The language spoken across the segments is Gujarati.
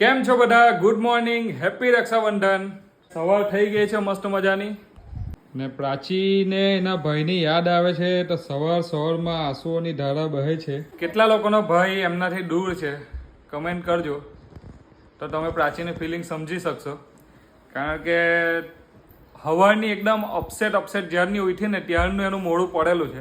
કેમ છો બધા? Good morning happy Rakshabandhan. સવાર થઈ ગઈ છે મસ્ત મજાની. ને પ્રાચીને એના ભાઈની યાદ આવે છે તો સવાર સવારમાં આંસુઓની ધારા બહે છે. કેટલા લોકોનો ભાઈ એમનાથી દૂર છે? કમેન્ટ કરજો. તો તમે પ્રાચીની ફિલિંગ સમજી શકશો. કારણ કે હવારની એકદમ અપસેટ અપસેટ જ્યારની ઉઠી ને ત્યારનું એનું મોડું પડેલું છે.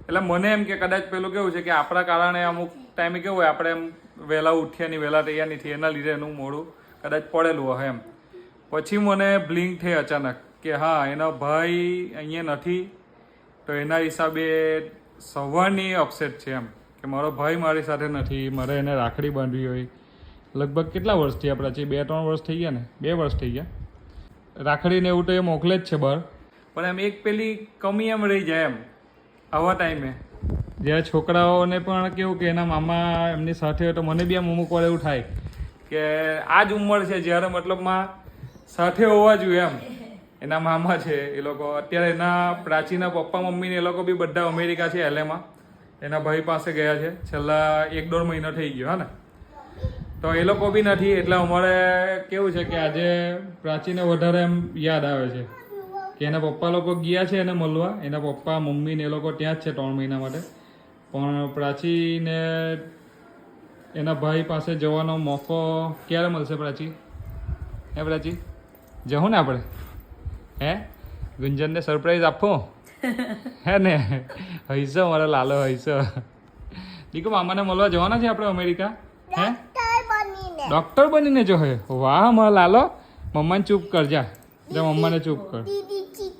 એટલે મને એમ કે કદાચ પેલું કેવું છે કે આપણા કારણે અમુક ટાઈમે કેવું હોય, આપણે એમ વહેલા ઉઠ્યા નહીં વહેલા તૈયાર નહીં થયા એના લીધે એનું મોડું કદાચ પડેલું હોય એમ. પછી મને બ્લિંક થઈ અચાનક કે હા, એનો ભાઈ અહીંયા નથી, તો એના હિસાબે સવારની અપસેટ છે એમ. કે મારો ભાઈ મારી સાથે નથી, મારે એને રાખડી બાંધવી હોય. લગભગ કેટલા વર્ષ થયા આપણા બે ત્રણ વર્ષ થઈ ગયા ને? બે વર્ષ થઈ ગયા. રાખડીને એવું તો એ મોકલે જ છે બહાર. પણ એમ એક પેલી કમી એમ રહી જાય એમ, આવા ટાઈમે જ્યારે છોકરાઓને પણ કેવું કે એના મામા એમની સાથે હોય તો મને બી આમ અમુક વાર એવું થાય કે આ જ ઉંમર છે, જ્યારે મતલબમાં સાથે હોવા જોઈએ એમ. એના મામા છે, એ લોકો અત્યારે એના પ્રાચીના પપ્પા, મમ્મીને એ લોકો બી બધા અમેરિકા છે એલેમાં એના ભાઈ પાસે ગયા છે. છેલ્લા એક દોઢ મહિનો થઈ ગયો, હા ને? તો એ લોકો બી નથી, એટલે અમારે કેવું છે કે આજે પ્રાચીને વધારે એમ યાદ આવે છે. કે એના પપ્પા લોકો ગયા છે એને મળવા. એના પપ્પા મમ્મી ને એ લોકો ત્યાં જ છે ત્રણ મહિના માટે. પણ પ્રાચીને એના ભાઈ પાસે જવાનો મોકો ક્યારે મળશે પ્રાચી? હે પ્રાચી? જવું ને આપણે? હે? ગુંજનને સરપ્રાઈઝ આપો. હે ને? હૈસો મારો લાલો હૈસો. દીકુ મામાને મળવા જવાના છે આપણે અમેરિકા? હે? ડોક્ટર બનીને. જો હે. વાહ મારો લાલો. મમ્માને ચૂપ કરજા જા. મમ્માને ચૂપ કર. દીદી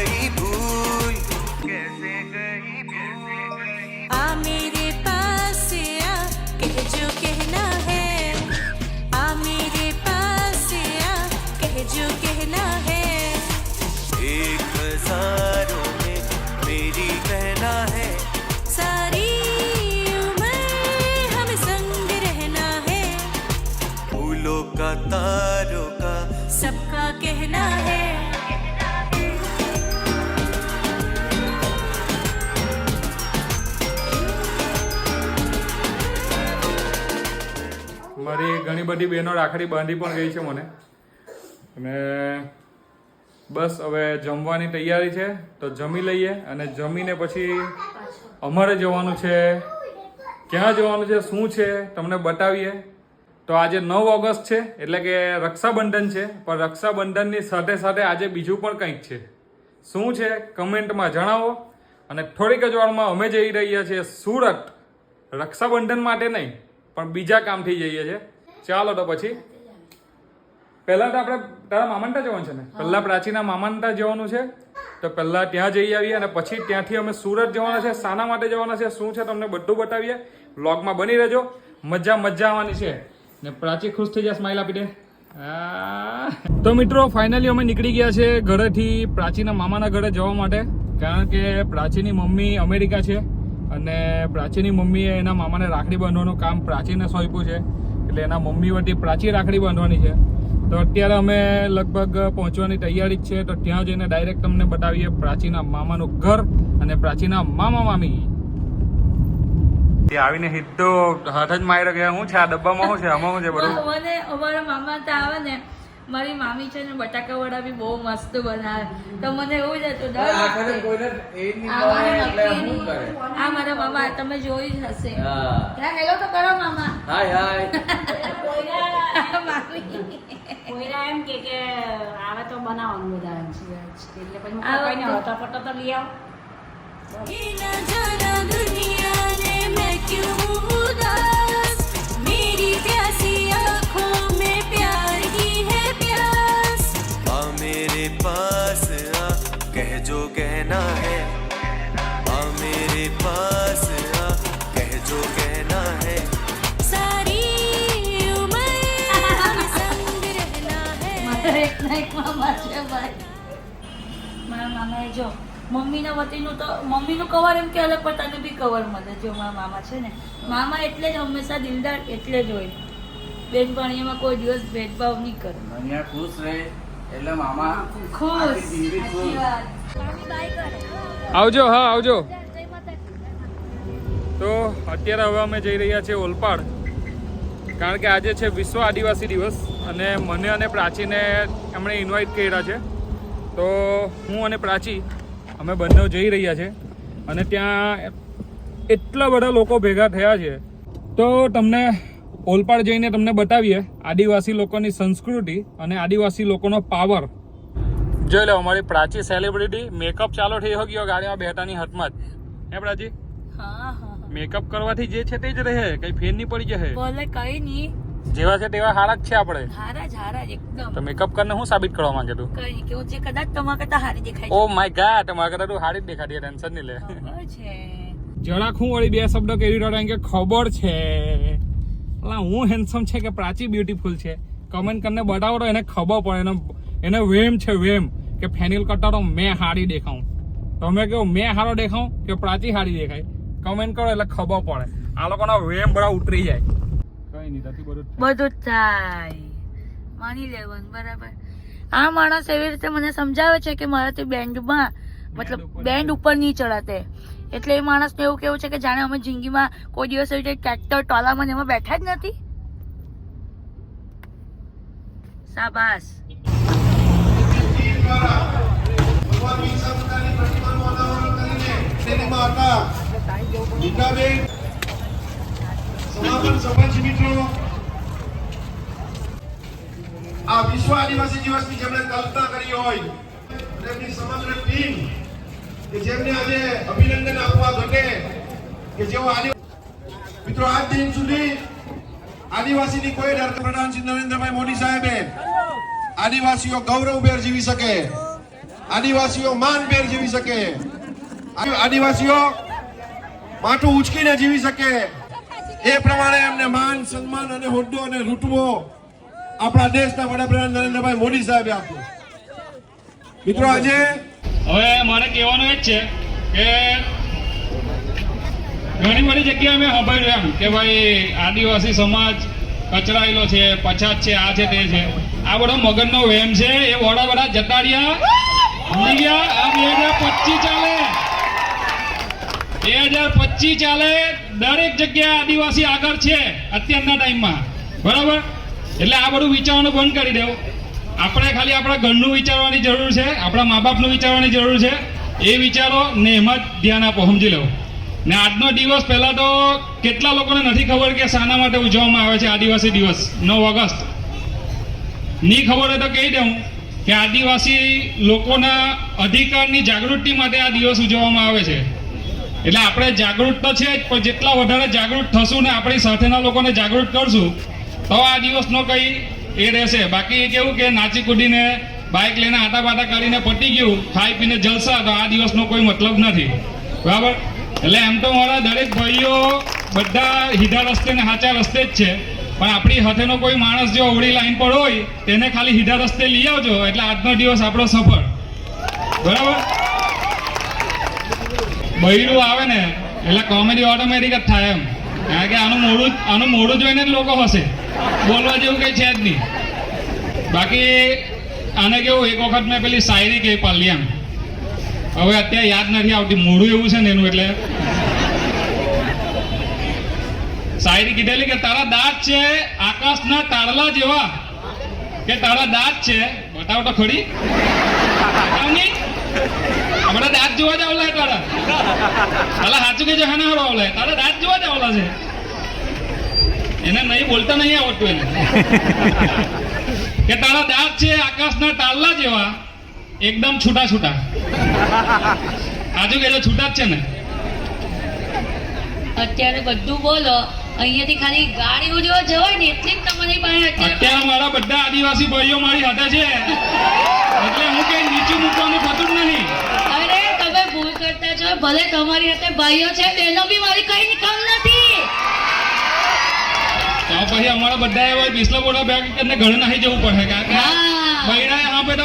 सबका कहना है મારી ઘણી બધી બહેનો રાખડી બાંધી પણ ગઈ છે મને અને બસ હવે જમવાની તૈયારી છે તો જમી લઈએ અને જમીને પછી અમારે જવાનું છે ક્યાં જવાનું છે શું છે તમને બતાવીએ તો આજે નવ ઓગસ્ટ છે એટલે કે રક્ષાબંધન છે પણ રક્ષાબંધનની સાથે સાથે આજે બીજું પણ કંઈક છે. શું છે? કમેન્ટમાં જણાવો. અને થોડીક જ વારમાં અમે જઈ રહ્યા છીએ સુરત. રક્ષાબંધન માટે નહીં પણ બીજા કામથી જઈએ છીએ. ચાલો તો પછી. પહેલા તો આપણે તારા મામાનતા જવાનું છે ને? પહેલાં પ્રાચીના મામાનતા જવાનું છે તો પહેલાં ત્યાં જઈ આવીએ અને પછી ત્યાંથી અમે સુરત જવાના છે. શાના માટે જવાના છે? શું છે? તમને બધું બતાવીએ. બ્લોગમાં બની રહેજો. મજા મજા આવવાની છે. ને પ્રાચી ખુશ થઈ જાય સ્માઇલ આપી દે. તો મિત્રો ફાઇનલી અમે નીકળી ગયા છે ઘરેથી પ્રાચીના મામાના ઘરે જવા માટે, કારણ કે પ્રાચીની મમ્મી અમેરિકા છે અને પ્રાચીની મમ્મીએ એના મામાને રાખડી બાંધવાનું કામ પ્રાચીને સોંપ્યું છે. એટલે એના મમ્મી વતી પ્રાચી રાખડી બાંધવાની છે. તો અત્યારે અમે લગભગ પહોંચવાની તૈયારી જ છે. તો ત્યાં જઈને ડાયરેક્ટ તમને બતાવીએ પ્રાચીના મામાનું ઘર અને પ્રાચીના મામા મામી ત્યાં આવીને સીધો હાથ જ માર્યો કે હું છે આ ડબ્બામાં શું છે આમાં શું છે બધું. મને અમારા મામા ત્યાં આવે ને મારી મામી છે ને બટાકા વડા બી બહુ મસ્ત બનાવે. તો મને એવું જ હતું દર વખતે. આ મારા મામા તમે જોઈ જ હશે. હેલો તો કરો મામા. હાય કોઈના એમ કે કે આવે તો બનાવવાનું બધા એટલે પછી તો લઈ આવ. जो कहना है। आ मेरे पास आ कह जो कहना है। सारी उम्र हम संग रहना है। मामा एक ना एक मामा जो भाई। मामा है जो। મમ્મીના વતીનું તો મમ્મીનું કવર એમ કે અલગ પતાનું બી કવર મળે જો મારા મામા છે ને. મામા એટલે જ હંમેશા દિલદાર એટલે જ હોય. બેનપણીમાં કોઈ દિવસ ભેદભાવ નહીં કરે. અહીંયા ખુશ રહે એટલે મામા ખુશ. આવજો હા આવજો. તો અત્યારે હવે અમે જઈ રહ્યા છીએ ઓલપાડ. કારણ કે આજે છે વિશ્વ આદિવાસી દિવસ અને મને અને પ્રાચીને એમણે ઇન્વાઇટ કર્યા છે. તો હું અને પ્રાચી અમે બંને જઈ રહ્યા છે અને ત્યાં એટલા બધા લોકો ભેગા થયા છે. તો તમને ઓલપાડ જઈને તમને બતાવીએ આદિવાસી લોકોની સંસ્કૃતિ અને આદિવાસી લોકોનો પાવર. જોઈ લો અમારી પ્રાચી સેલિબ્રિટી મેકઅપ ચાલુ થઈ ગયો ગાડીમાં બેઠાની હાથમાં જ હે પ્રાચી. મેકઅપ કરવાથી જે છે તે જ રહે કઈ ફેર નહીં પડી જશે. ભલે કઈ નહીં જેવા છે તેવા હારા જ છે આપણે. હારા જ હારા જ એકદમ. તો મેકઅપ કરીને હું સાબિત કરવા માંગે તું? કઈ કેવું છે કદાચ તમારા કરતા હારી દેખાય ઓ માય ગાડ તમારા કરતા તું હારી જ દેખાડી ટેન્શન નહીં લે. છે. જરાક હું વળી બે શબ્દ કહી રહ્યો કે ખબર છે. અલા હું હેન્ડસમ છે કે પ્રાચી બ્યુટીફુલ છે? કમેન્ટ કરીને બતાવો તો એને ખબર પડે એનો એને વેમ છે વેમ. કે ફેનિલ કરતા તો મેં હારી દેખાઉં. તમે કહો મેં હારો દેખાઉં કે પ્રાચી હારી દેખાય? કમેન્ટ કરો એટલે ખબર પડે. આ લોકોના વેમ બધા ઉતરી જાય. બધું જ થાય માની લેવાનું બરાબર. આ માણસ એવી રીતે મને સમજાવે છે કે મારાથી બેન્ડમાં મતલબ બેન્ડ ઉપર નહીં. ચડાતે. એટલે એ માણસને એવું કેવું છે કે જાણે અમે જિંદગીમાં કોઈ દિવસ એવી રીતે ટ્રેક્ટર ટોલામાં ને એમાં બેઠા જ નથી. સાબાસ સમાપન બિરસા મુંડાની પ્રતિમાનું અનાવરણ કરીને શેરીમાં હતા ગીતાબેન સમાપન સરપંચ મિત્રો આ વિશ્વ આદિવાસી દિવસની જેમણે કલ્પના કરી હોય. એમની સમગ્ર ટીમ કે જેમને આજે અભિનંદન આપવા ઘટે, કે જેઓ આદિવાસી મિત્રો, આજ દિન સુધી આદિવાસીની કોઈ ડર પ્રધાન શ્રી નરેન્દ્રભાઈ મોદી સાહેબે આદિવાસીઓ ગૌરવભેર જીવી શકે, આદિવાસીઓ માનભેર જીવી શકે આદિ- આદિવાસીઓ માથું ઉચકીને જીવી શકે. એ પ્રમાણે એમને માન, સન્માન અને હોદ્દો અને રૂટવો આપણા દેશના વડાપ્રધાન નરેન્દ્રભાઈ મોદી સાહેબે આપ્યો. મિત્રો, આજે હવે મારે કહેવાનું એ જ છે કે ઘણી બધી જગ્યાએ મેં સાંભળ્યું એમ કે ભાઈ આદિવાસી સમાજ કચરાયેલો છે, પછાત છે, આ છે, તે છે. આ બધો મગજનો વહેમ છે. એ વડા બધા જતા રહ્યા આ બે હજાર પચીસ ચાલે. બે હજાર પચીસ ચાલે, દરેક જગ્યાએ આદિવાસી આગળ છે અત્યારના ટાઈમમાં. બરાબર? એટલે આ બધું વિચારવાનું બંધ કરી દેવું. આપણે ખાલી આપણા ઘરનું વિચારવાની જરૂર છે, આપણા મા બાપનું વિચારવાની જરૂર છે. એ વિચારો ને એમાં જ ધ્યાન આપો, સમજી લો. ને આજનો દિવસ પહેલાં તો કેટલા લોકોને નથી ખબર કે શાના માટે ઉજવવામાં આવે છે આદિવાસી દિવસ, નવ ઓગસ્ટ. ની ખબર હોય તો કહી દઉં કે આદિવાસી લોકોના અધિકારની જાગૃતિ માટે આ દિવસ ઉજવવામાં આવે છે. એટલે આપણે જાગૃત તો છે જ, પણ જેટલા વધારે જાગૃત થશું ને આપણી સાથેના લોકોને જાગૃત કરશું તો આ દિવસનો કંઈ એ રહેશે. બાકી કેવું કે નાચી કૂદીને બાઇક લઈને આટા બાટા કરીને પટી ગયું, ખાઈ પીને જલસા, તો આ દિવસનો કોઈ મતલબ નથી. બરાબર? એટલે એમ તો મારા દરેક ભાઈઓ બધા સીધા રસ્તે ને સાચા રસ્તે જ છે. પણ આપણી હાથેનો કોઈ માણસ જો અવળી લાઈન પર હોય, તેને ખાલી હીધા રસ્તે લઈ આવજો. એટલે આજનો દિવસ આપણો સફળ. બરાબર? બૈરું આવે ને, એટલે કોમેડી ઓટોમેટિક જ થાય એમ. કારણ કે આનું મોડું આનું મોડું જોઈને જ લોકો હશે બોલવા જેવું કંઈ છે જ નહીં. બાકી આને કેવું, એક વખત મેં પેલી શાયરી કહી પાલી એમ. હવે અત્યારે યાદ નથી આવતી મોડું એવું છે ને એનું એટલે. શાયરી કીધેલી કે તારા દાંત છે, આકાશના તારલા જેવા. કે તારા દાંત છે, બતાવો તો ખરી હમણાં દાંત જોવા જ આવલા તારા. તારા સાચું કે જહાના હારો આવલા તારા દાંત જોવા જ આવલા છે. એને નહીં બોલતા નહીં આવડતું એને. કે તારા દાંત છે આકાશના તાલલા જેવા એકદમ છૂટા છૂટા. આજુ કે છૂટા જ છે ને. અત્યારે બધું બોલો અહીંયાથી ખાલી ગાડી ઉજવા જવાય ને એટલી જ તમારી પાસે અત્યારે મારા બધા આદિવાસી ભાઈઓ મારી હાથે છે. એટલે હું કઈ નીચું મૂકવાનું થતું જ નહીં અરે તમે ભૂલ કરતા છો. ભલે તમારી હાથે ભાઈઓ છે બહેનો બી મારી કઈ કામ નથી તો પછી અમારા બધા એવા બિસ્લા બોલા બેગ કરીને ઘરે નાહી જવું પડે કારણ કે હા.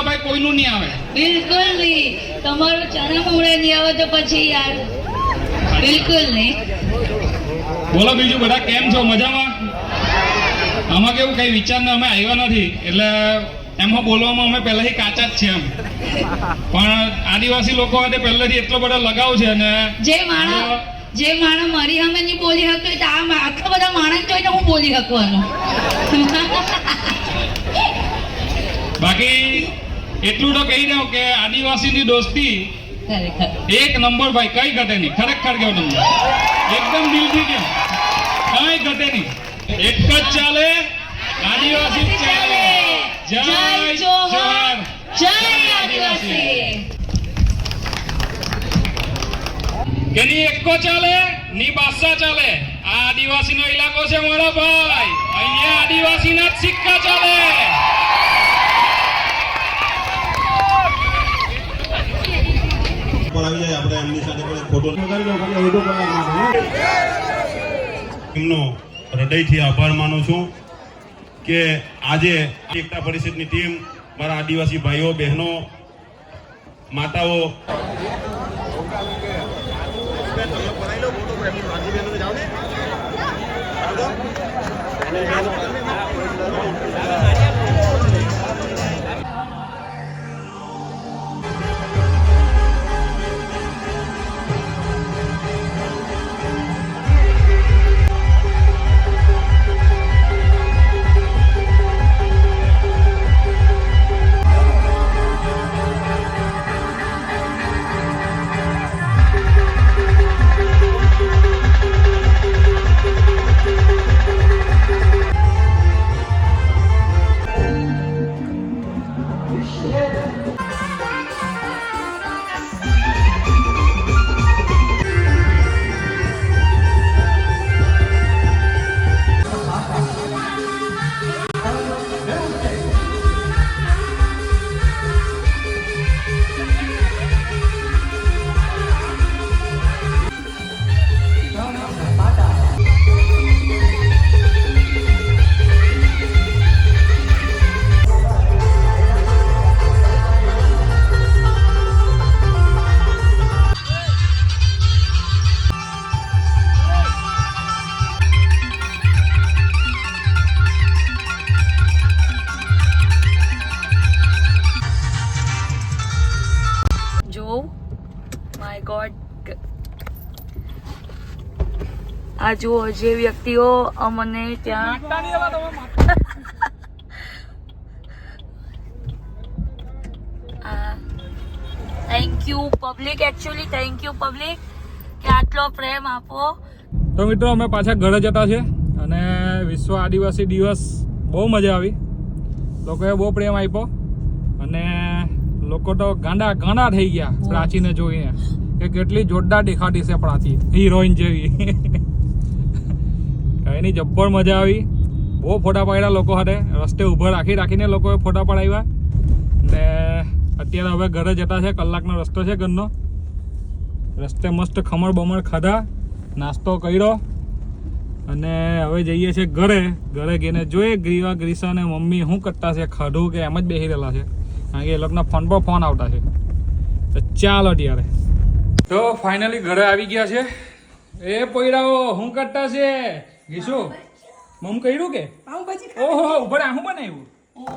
ભાઈ કોઈનું નહીં આવે. બિલકુલ નહીં. તમારું ચણા મૂળે નહીં આવે તો પછી યાર. બિલકુલ નહીં. બોલો બીજું બધા કેમ છો? મજામાં? આમાં કેવું? કઈ વિચારને અમે આવ્યા નથી. એટલે એમાં બોલવામાં અમે પહેલાથી કાચા જ છે એમ. પણ આદિવાસી લોકો પહેલેથી એટલો બધો લગાવ છે અને જે માણસ જે માણસ મારી સામે નહીં બોલી હોય તો આ આખા બધા માણસ જોઈને હું બોલી શકવાનું. બાકી એટલું તો કહી દઉં કે આદિવાસીની દોસ્તી એક નંબર ભાઈ કઈ ઘટે નહીં. ખરેખર કેવું તમને. એકદમ દિલથી કેમ કઈ ઘટે નહીં. એક જ ચાલે આદિવાસી ચાલે. જય જોહાર જય આદિવાસી. કે ની એકો ચાલે ની બાદશાહ ચાલે. આ આદિવાસીનો ઇલાકો છે મારા ભાઈ. અહીંયા આદિવાસીના જ સિક્કા ચાલે. આવી જાય આપણે એમની સાથે પણ ફોટો એમનો હૃદયથી આભાર માનું છું કે આજે એકતા પરિષદની ટીમ મારા આદિવાસી ભાઈઓ બહેનો માતાઓ જો માય ગોડ આ જુઓ જે વ્યક્તિઓ અમને ત્યાં thank you public actually thank you public કે આટલો પ્રેમ આપો. તો મિત્રો, અમે પાછા ઘરે જતા છે અને વિશ્વ આદિવાસી દિવસ બહુ મજા આવી. લોકોએ બહુ પ્રેમ આપ્યો અને લોકો તો ગાંડા ગાંડા થઈ ગયા પ્રાચીને જોઈને કે કેટલી જોરદાર દેખાતી છે પ્રાચી હિરોઈન જેવી. એની જબ્બર મજા આવી. બહુ ફોટા પાડ્યા લોકો સાથે. રસ્તે ઊભા રાખી રાખીને લોકોએ ફોટા પડાવ્યા. ને અત્યારે હવે ઘરે જતા છે, કલાકનો રસ્તો છે ઘરનો. રસ્તે મસ્ત ખમણ બમણ ખાધા, નાસ્તો કર્યો. અને હવે જઈએ છીએ ઘરે. ઘરે ગઈને જોઈએ ગ્રીવા ગ્રીસા અને મમ્મી શું કરતા છે, ખાધું કે એમ જ બેસી રહેલા છે. કારણ કે એ લોકોના ફોન પર ફોન આવતા છે. તો ચાલો ત્યારે. તો ફાઇનલી ઘરે આવી ગયા છે. એ પોયરાઓ શું કરતા છે? ગીસુ મમ કર્યું કે? ઓહો ઉપર આ શું બનાવ્યું?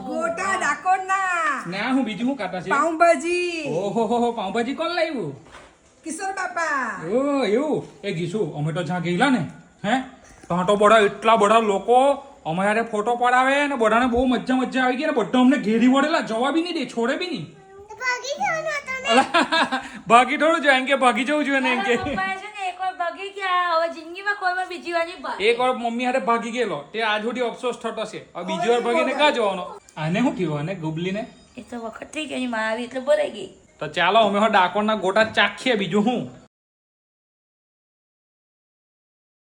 ગોટા ડાકોરના. ને હું બીજું શું કાતા છે? પાઉંભાજી. ઓહો હો હો પાઉંભાજી કોણ લાવ્યું? કિશોર બાપા. ઓ એવું? એ ગીસુ અમે તો જ્યાં ગયેલા ને હે? તો બધા એટલા બધા લોકો અમારે ફોટો પડાવે ને બધાને બહુ મજા મજા આવી ગઈ ને બધા અમને ઘેરી વળેલા જવા બી નહીં દે છોડે બી નહીં. ભાગી જવાનું હતું ને અલા, ભાગી થોડું જોઈએ એમ કે ભાગી જવું જોઈએ ને એમ કે. પપ્પાએ છે ભાગી ગયા હવે જિંદગીમાં કોઈમાં બીજી વાર એક વાર મમ્મી હારે ભાગી ગયેલો તે આજ સુધી અફસોસ થતો છે. હવે બીજી વાર ભાગીને ક્યાં જવાનો? આને શું થયું? આને ગુબલીને? એ તો વખત થઈ ગઈ માં આવી એટલે ભરાઈ ગઈ. તો ચાલો અમે હવે ડાકોરના ગોટા ચાખીએ બીજું શું?